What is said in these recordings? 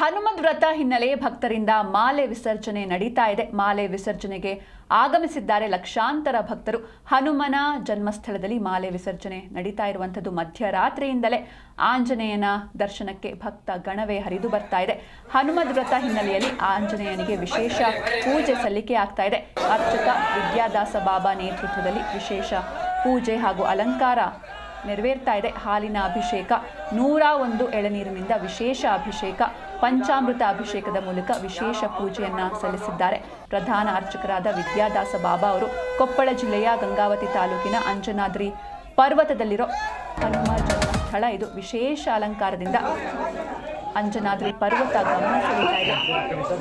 ಹನುಮದ್ ವ್ರತ ಹಿನ್ನೆಲೆ ಭಕ್ತರಿಂದ ಮಾಲೆ ವಿಸರ್ಜನೆ ನಡೀತಾ ಇದೆ. ಮಾಲೆ ವಿಸರ್ಜನೆಗೆ ಆಗಮಿಸಿದ್ದಾರೆ ಲಕ್ಷಾಂತರ ಭಕ್ತರು. ಹನುಮನ ಜನ್ಮಸ್ಥಳದಲ್ಲಿ ಮಾಲೆ ವಿಸರ್ಜನೆ ನಡೀತಾ ಇರುವಂಥದ್ದು. ಮಧ್ಯರಾತ್ರಿಯಿಂದಲೇ ಆಂಜನೇಯನ ದರ್ಶನಕ್ಕೆ ಭಕ್ತ ಗಣವೇ ಹರಿದು ಬರ್ತಾ ಇದೆ. ಹನುಮದ್ ವ್ರತ ಹಿನ್ನೆಲೆಯಲ್ಲಿ ಆಂಜನೇಯನಿಗೆ ವಿಶೇಷ ಪೂಜೆ ಸಲ್ಲಿಕೆ ಆಗ್ತಾ ಇದೆ. ಅರ್ಚಕ ವಿದ್ಯಾದಾಸ ಬಾಬಾ ನೇತೃತ್ವದಲ್ಲಿ ವಿಶೇಷ ಪೂಜೆ ಹಾಗೂ ಅಲಂಕಾರ ನೆರವೇರ್ತಾ ಇದೆ. ಹಾಲಿನ ಅಭಿಷೇಕ, ನೂರ ಒಂದು ಎಳನೀರಿನಿಂದ ವಿಶೇಷ ಅಭಿಷೇಕ, ಪಂಚಾಮೃತ ಅಭಿಷೇಕದ ಮೂಲಕ ವಿಶೇಷ ಪೂಜೆಯನ್ನ ಸಲ್ಲಿಸಿದ್ದಾರೆ. ಪ್ರಧಾನ ಅರ್ಚಕರಾದ ವಿದ್ಯಾದಾಸ ಬಾಬಾ ಅವರು ಕೊಪ್ಪಳ ಜಿಲ್ಲೆಯ ಗಂಗಾವತಿ ತಾಲೂಕಿನ ಅಂಜನಾದ್ರಿ ಪರ್ವತದಲ್ಲಿರೋ ಹನುಮ ಸ್ಥಳ. ಇದು ವಿಶೇಷ ಅಲಂಕಾರದಿಂದ ಅಂಜನಾದ್ರಿ ಪರ್ವತ ಗಮನ ಇದೆ.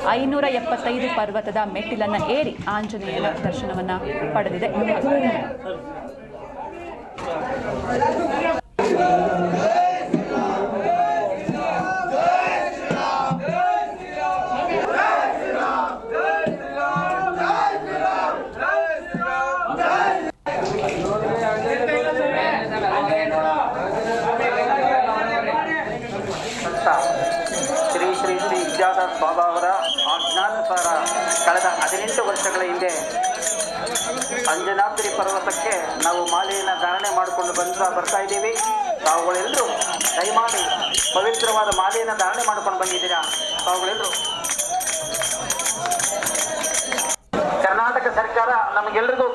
ಐನೂರ ಎಪ್ಪತ್ತೈದು ಪರ್ವತದ ಮೆಟ್ಟಿಲನ್ನು ಏರಿ ಆಂಜನೇಯನ ದರ್ಶನವನ್ನ ಪಡೆದಿದೆ. ಅಂತ ಶ್ರೀ ಶ್ರೀ ಶ್ರೀ ವಿದ್ಯಾದಾಸ್ ಬಾಬಾ ಅವರ ಆಜ್ಞಾನುಸಾರ ಕಳೆದ ಹದಿನೆಂಟು ವರ್ಷಗಳ ಹಿಂದೆ ಅಂಜನಾದ್ರಿ ಪರ್ವತಕ್ಕೆ ನಾವು ಮಾಲೆಯನ್ನು ಧಾರಣೆ ಮಾಡಿಕೊಂಡು ಬಂದ ಬರ್ತಾ ಇದ್ದೀವಿ. ತಾವುಗಳೆಲ್ಲರೂ ದಯಮಾಡಿ ಪವಿತ್ರವಾದ ಮಾಲೆಯನ್ನು ಧಾರಣೆ ಮಾಡ್ಕೊಂಡು ಬಂದಿದ್ದೀರಾ? ತಾವುಗಳೆಲ್ಲರೂ. ಕರ್ನಾಟಕ ಸರ್ಕಾರ ನಮಗೆಲ್ರಿಗೂ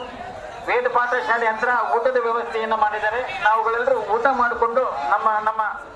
ವೇದ ಪಾಠ ಶಾಲೆ ಹತ್ರ ಊಟದ ವ್ಯವಸ್ಥೆಯನ್ನು ಮಾಡಿದ್ದಾರೆ. ನಾವುಗಳೆಲ್ಲರೂ ಊಟ ಮಾಡಿಕೊಂಡು ನಮ್ಮ ನಮ್ಮ